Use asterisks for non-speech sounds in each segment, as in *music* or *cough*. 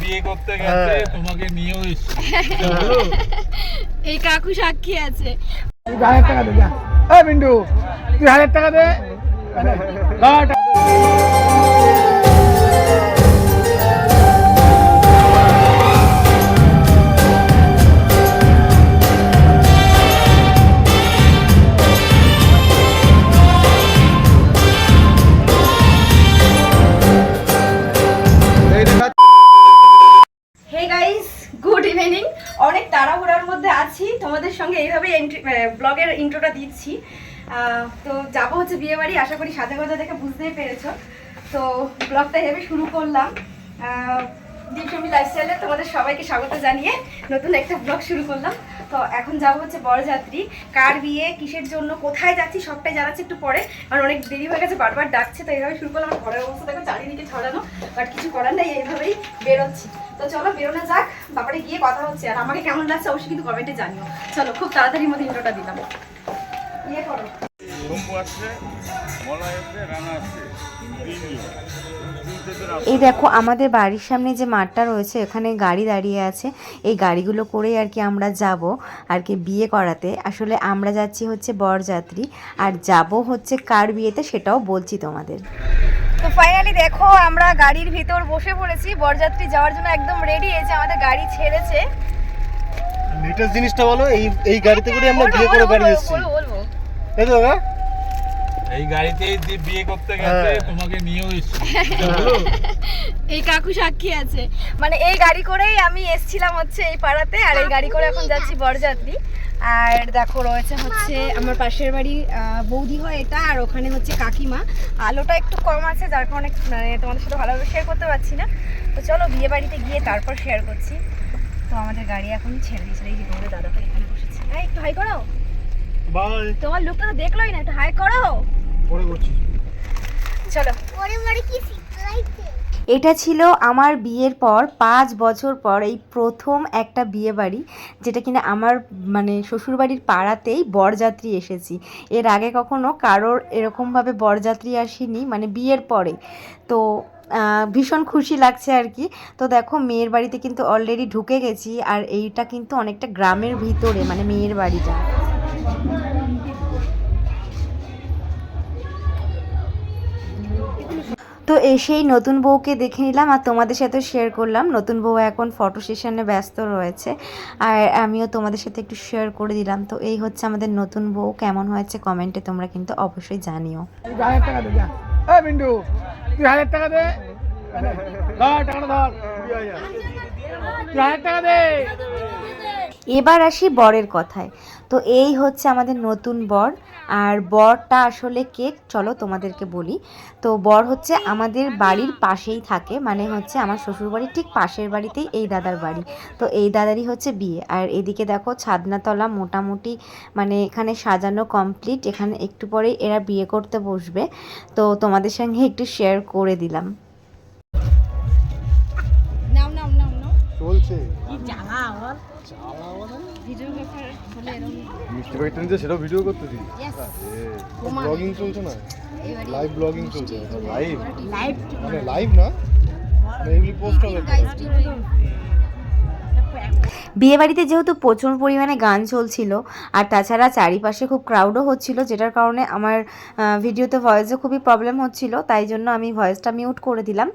বিয়ে করতে গেছে তোমাকে নিয়েও এই কাকু সাক্ষী আছে। টাকা দে। এ মিন্টু তুই হাজার টাকা দে। তোমাদের সঙ্গে এইভাবে ব্লগের ইন্ট্রোটা দিচ্ছি। তো যাব হচ্ছে বিয়ে বাড়ি। আশা করি সাজা গজা দেখে বুঝতেই পেরেছ। তো ব্লগটা এভাবে শুরু করলাম। দীপসমী লাইফস্টাইলে তোমাদের সবাইকে স্বাগত জানিয়ে নতুন একটা ব্লগ শুরু করলাম। তো এখন যাব হচ্ছে বরযাত্রী। কার বিয়ে, কিসের জন্য, কোথায় যাচ্ছি, সবটাই জানাচ্ছি একটু পরে। কারণ অনেক দেরি হয়ে গেছে, বারবার ডাকছে, তো এইভাবে শুরু করলাম। ঘরের অবস্থা দেখো, চারিদিকে ছড়ানো। বাট কিছু করার নেই, এইভাবেই বেরোচ্ছি। তো চলো বেরোনো যাক তারপরে গিয়ে কথা হচ্ছে আর আমাকে কেমন লাগছে অবশ্যই কিন্তু কমেন্টে জানিও। চলো খুব তাড়াতাড়ির মধ্যে ইন্ট্রোটা দিলাম। ইয়ে করো। এই দেখো আমাদের বাড়ির সামনে যে মাঠটা রয়েছে এখানে গাড়ি দাঁড়িয়ে আছে। এই গাড়িগুলো করেই আর কি আমরা যাব আর কি বিয়ে করাতে। আসলে আমরা যাচ্ছি হচ্ছে বরযাত্রী আর যাব হচ্ছে কার বিয়েতে সেটাও বলছি তোমাদের। তো ফাইনালি দেখো আমরা গাড়ির ভিতর বসে পড়েছি। বরযাত্রী যাওয়ার জন্য একদম রেডি হয়েছে আমাদের গাড়ি ছেড়েছে। লেটেস্ট জিনিসটা বলো এই এই গাড়িতে করে আমরা বিয়ে করে বাড়ি এসেছি। বলব বলব তো? এই গাড়িতে এই দ্বীপ বিয়ে করতে গেছে হ্যাঁ। তোমাকে নিয়েও এসছি। এই কাকু সাক্ষী আছে। মানে এই গাড়ি করেই আমি এসেছিলাম হচ্ছে এই পাড়াতে আর এই গাড়ি করে এখন যাচ্ছি বরযাত্রী। আর দেখো রয়েছে হচ্ছে আমার পাশের বাড়ি বৌদি হয় এটা আর ওখানে হচ্ছে কাকিমা। আলোটা একটু কম আছে যার কারণে মানে তোমাদের সাথে ভালোভাবে শেয়ার করতে পারছি না। তো চলো বিয়ে বাড়িতে গিয়ে তারপর শেয়ার করছি। তো আমাদের গাড়ি এখন ছেড়ে দিয়েছিল এই যে তোমাদের দাদা ভাই এখানে বসেছে। হ্যাঁ একটু হাই করো বাই তোমার লুকটা তো দেখলোই না একটু হাই করো পরে করছি। চলো। এটা ছিল আমার বিয়ের পর পাঁচ বছর পর এই প্রথম একটা বিয়ে বাড়ি যেটা কিনা আমার মানে শ্বশুরবাড়ির পাড়াতেই বরযাত্রী এসেছি। এর আগে কখনো কারোর এরকমভাবে বরযাত্রী আসেনি মানে বিয়ের পরে। তো ভীষণ খুশি লাগছে আর কি। তো দেখো, মেয়ের বাড়িতে কিন্তু অলরেডি ঢুকে গেছি, আর এইটা কিন্তু অনেকটা গ্রামের ভিতরে মানে মেয়ের বাড়িটা। তো এসেই নতুন বউকে দেখে নিলাম আর তোমাদের সাথে শেয়ার করলাম। নতুন বউ এখন ফটো সেশনে ব্যস্ত রয়েছে। আর আমিও তোমাদের সাথে একটু শেয়ার করে দিলাম। তো এই হচ্ছে আমাদের নতুন বউ। কেমন হয়েছে কমেন্টে তোমরা কিন্তু অবশ্যই জানিও। টাকা দে ধর টাকাটা ধর তুই হাজার টাকা দে এবার আসি বরের কথায়। তো এই হচ্ছে আমাদের নতুন বর আর বরটা আসলে কে? চলো তোমাদেরকে বলি। তো বর হচ্ছে আমাদের বাড়ির পাশেই থাকে মানে হচ্ছে আমার শ্বশুরবাড়ির ঠিক পাশের বাড়িতেই এই দাদার বাড়ি। তো এই দাদারই হচ্ছে বিয়ে। আর এদিকে দেখো ছাদনাতলা মোটামুটি মানে এখানে সাজানো কমপ্লিট এখানে একটু পরেই এরা বিয়ে করতে বসবে। তো তোমাদের সঙ্গে একটু শেয়ার করে দিলাম। নাও নাও নাও নাও। চলছে। ভিডিওগ্রাফার হলে এরকম মিষ্টি ভাই নিতে সেটাও ভিডিও করতেছি। ব্লগিং চলছে না? লাইভ ব্লগিং চলছে। লাইভ লাইভ মানে লাইভ না? মানে এগুলি পোস্ট হবে। বিয়ে বাড়িতে যেহেতু প্রচুর পরিমাণে গান চলছিল, আর তাছাড়া চারিপাশে খুব ক্রাউডও হচ্ছিল, যেটার কারণে আমার ভিডিওতে ভয়েসে খুবই প্রবলেম হচ্ছিল, তাই জন্য আমি ভয়েসটা মিউট করে দিলাম।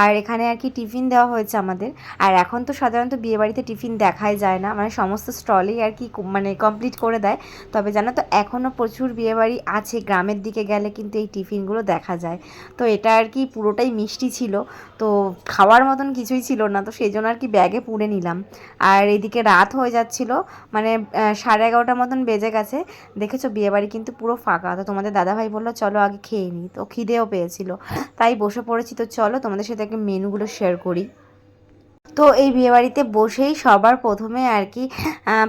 আর এখানে আর কি টিফিন দেওয়া হয়েছে আমাদের। আর এখন তো সাধারণত বিয়ে বাড়িতে টিফিন দেখাই যায় না মানে সমস্ত স্টলেই আর কি মানে কমপ্লিট করে দেয়। তবে জানো তো এখনও প্রচুর বিয়ে বাড়ি আছে, গ্রামের দিকে গেলে কিন্তু এই টিফিনগুলো দেখা যায়। তো এটা আর কি পুরোটাই মিষ্টি ছিল, তো খাওয়ার মতন কিছুই ছিল না, তো সেই জন্য আর কি ব্যাগে পুড়ে নিলাম। আর এদিকে রাত হয়ে যাচ্ছিল মানে সাড়ে এগারোটার মতন বেজে গেছে। দেখেছ, বিয়েবাড়ি কিন্তু পুরো ফাঁকা। তো তোমাদের দাদাভাই বলল, চলো আগে খেয়ে নিই। তো খিদেও পেয়েছিল। তাই বসে পড়েছি। তো চলো তোমাদের সাথে একটা মেনুগুলো শেয়ার করি। তো এই বিয়েবাড়িতে বসেই সবার প্রথমে আর কি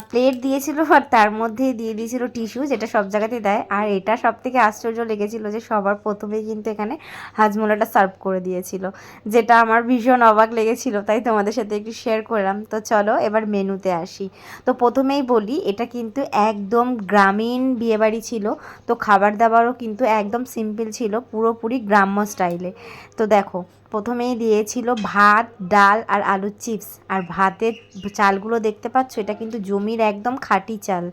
প্লেট দিয়েছিল আর তার মধ্যে দিয়ে দিয়েছিল টিস্যু যেটা সব জায়গাতে দেয়। আর এটা সব থেকে আশ্চর্য লেগেছিল যে সবার প্রথমে কিন্তু এখানে হাজমোলাটা সার্ভ করে দিয়েছিল, যেটা আমার ভীষণ অবাক লেগেছিল। তাই তোমাদের সাথে একটু শেয়ার করলাম। তো চলো এবার মেনুতে আসি। তো প্রথমেই বলি, এটা কিন্তু একদম গ্রামীণ বিয়েবাড়ি ছিল। তো খাবার দাবারও কিন্তু একদম সিম্পল ছিল, পুরোপুরি গ্রাম্য স্টাইলে তো দেখো প্রথমেই দিয়েছিল ভাত, ডাল আর আলুর চিপস। আর ভাতের চালগুলো দেখতে পাচ্ছ, এটা কিন্তু জমির একদম খাঁটি চাল।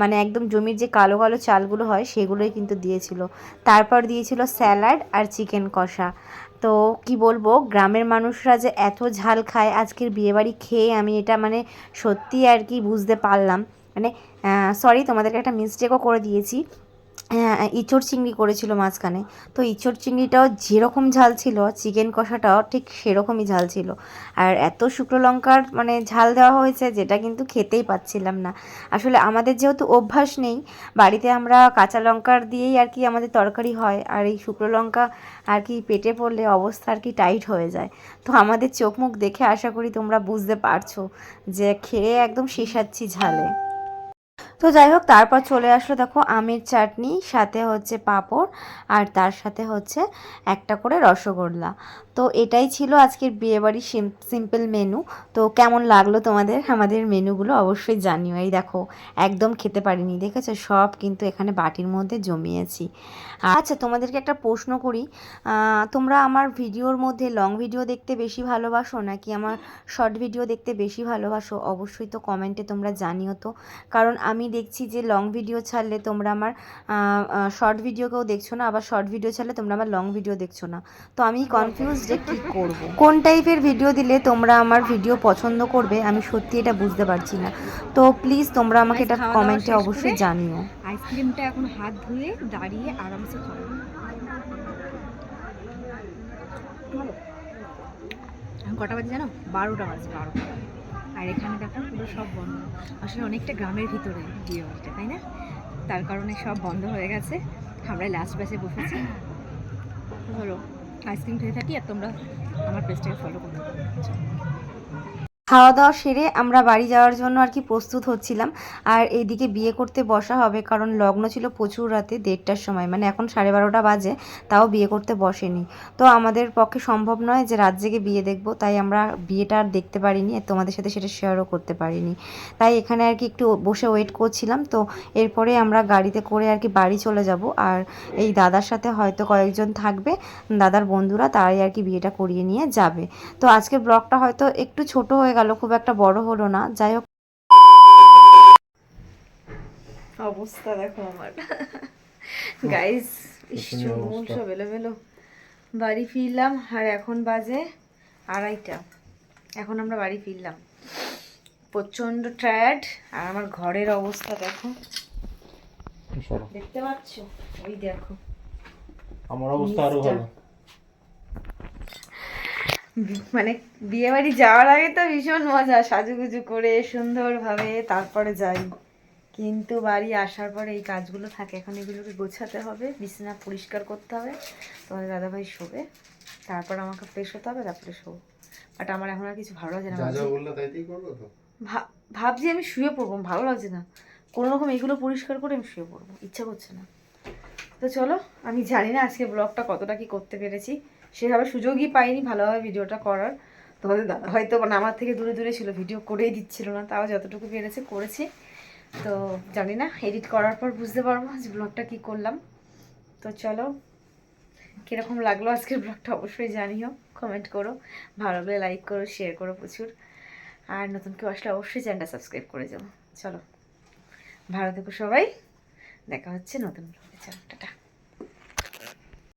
মানে একদম জমির যে কালো কালো চালগুলো হয়, সেগুলোই কিন্তু দিয়েছিল। তারপর দিয়েছিল স্যালাড আর চিকেন কষা। তো কি বলব, গ্রামের মানুষরা যে এত ঝাল খায়, আজকের বিয়েবাড়ি খেয়ে আমি এটা মানে সত্যি আর কি বুঝতে পারলাম। মানে সরি তোমাদেরকে একটা মিস্টেকও করে দিয়েছি। ইঁচড় চিংড়ি করেছিল মাঝখানে। তো ইঁচড় চিংড়িটাও যেরকম ঝাল ছিল, চিকেন কষাটাও ঠিক সেরকমই ঝাল ছিল। আর এত শুকনো লঙ্কার মানে ঝাল দেওয়া হয়েছে যেটা কিন্তু খেতেই পাচ্ছিলাম না। আসলে আমাদের যেহেতু অভ্যাস নেই, বাড়িতে আমরা কাঁচা লঙ্কার দিয়েই আর কি আমাদের তরকারি হয়, আর এই শুকনো লঙ্কা আর কি পেটে পড়লে অবস্থা আর কি টাইট হয়ে যায়। তো আমাদের চোখ মুখ দেখে আশা করি তোমরা বুঝতে পারছ যে খেয়ে একদম শেষাচ্ছি ঝালে। তো যাই হোক, তারপর চলে আসলো দেখো আমের চাটনি, সাথে হচ্ছে পাঁপড়, আর তার সাথে হচ্ছে একটা করে রসগোল্লা। তো এটাই ছিল আজকের বিয়েবাড়ির সিম্পল মেনু। তো কেমন লাগল তোমাদের? আমাদের মেনুগুলো অবশ্যই জানিও। এই দেখো, একদম খেতে পারিনি, দেখেছ? সব কিন্তু এখানে বাটির মধ্যে জমিয়েছি। আচ্ছা তোমাদেরকে একটা প্রশ্ন করি। তোমরা আমার ভিডিওর মধ্যে লং ভিডিও দেখতে বেশি ভালোবাসো নাকি আমার শর্ট ভিডিও দেখতে বেশি ভালোবাসো? অবশ্যই তো কমেন্টে তোমরা জানিও তো। কারণ আমি দেখছি যে লং ভিডিও ছাড়লে তোমরা আমার শর্ট ভিডিওকেও দেখছ না আবার শর্ট ভিডিও ছাড়লে তোমরা আমার লং ভিডিও দেখছ না। তো আমি কনফিউজ যে কী করব। *laughs* কোন টাইপের ভিডিও দিলে তোমরা আমার ভিডিও পছন্দ করবে? আমি সত্যি এটা বুঝতে পারছি না। তো প্লিজ তোমরা আমাকে এটা কমেন্টে অবশ্যই জানিও। আইসক্রিমটা এখন হাত ধুয়ে দাঁড়িয়ে আরামসে খাব কটা বাজে জানো? বারোটা বাজে বারোটা। আর এখানে দেখো পুরো সব বন্ধ। আসলে অনেকটা গ্রামের ভিতরে বিয়ে বাড়িটা তাই না? তার কারণে সব বন্ধ হয়ে গেছে। আমরা লাস্ট ব্যাচে বসেছি। ধরো আইসক্রিম খেয়ে থাকি আর তোমরা আমার পেজটাকে ফলো করো। খাওয়া দাওয়া সেরে আমরা বাড়ি যাওয়ার জন্য আর কি প্রস্তুত হচ্ছিলাম। আর এইদিকে বিয়ে করতে বসা হবে, কারণ লগ্ন ছিল প্রচুর রাতে, দেড়টার সময়। মানে এখন সাড়ে বারোটা বাজে, তাও বিয়ে করতে বসেনি। তো আমাদের পক্ষে সম্ভব নয় যে রাত জেগে বিয়ে দেখব, তাই আমরা বিয়েটা আর দেখতে পারিনি, আর তোমাদের সাথে সেটা শেয়ারও করতে পারিনি। তাই এখানে আর কি একটু বসে ওয়েট করছিলাম। তো এরপরে আমরা গাড়িতে করে আর কি বাড়ি চলে যাব। আর এই দাদার সাথে হয়তো কয়েকজন থাকবে, দাদার বন্ধুরা, তারাই আর কি বিয়েটা করিয়ে নিয়ে যাবে। তো আজকের ব্লগটা হয়তো একটু ছোট হয়ে গেল খুব একটা বড় হলো না। যাই হোক। অবস্থা দেখো আমার। গাইস অবস্থা। সব এলোমেলো। বাড়ি ফিরলাম আর এখন বাজে আড়াইটা। এখন আমরা বাড়ি ফিরলাম। প্রচণ্ড টায়ার্ড আর আমার ঘরের অবস্থা দেখো। দেখতে পাচ্ছ? ওই দেখো। আমার অবস্থা আরও ভালো। মানে বিয়ে বাড়ি যাওয়ার আগে তো ভীষণ মজা সাজুগুজু করে সুন্দরভাবে তারপরে যাই। কিন্তু বাড়ি আসার পরে এই কাজগুলো থাকে এখন এগুলোকে গোছাতে হবে বিছানা পরিষ্কার করতে হবে। তোমাদের দাদাভাই শোবে তারপর আমাকে ফ্রেশ হতে হবে তারপরে শোবো। বাট আমার এখন আর কিছু ভালো লাগছে না ভাবছি আমি শুয়ে পড়ব ভালো লাগছে না। কোনো রকম এগুলো পরিষ্কার করে আমি শুয়ে পড়ব ইচ্ছা করছে না। তো চলো আমি জানি না আজকে ব্লগটা কতটা কি করতে পেরেছি। সেভাবে সুযোগই পাইনি ভালোভাবে ভিডিওটা করার। তোমাদের দাদা হয়তো মানে আমার থেকে দূরে দূরে ছিল, ভিডিও করেই দিচ্ছিল না, তাও যতটুকু পেরেছে করেছি। তো জানি না এডিট করার পর বুঝতে পারব যে ব্লগটা কী করলাম। তো চলো, কীরকম লাগল আজকের ব্লগটা অবশ্যই জানিও কমেন্ট করো, ভালো লাগলে লাইক করো শেয়ার করো প্রচুর। আর নতুন কেউ আসলে অবশ্যই চ্যানেলটা সাবস্ক্রাইব করে যাব চলো, ভালো থেকো সবাই, দেখা হচ্ছে নতুন ব্লগে চলো, টাটা।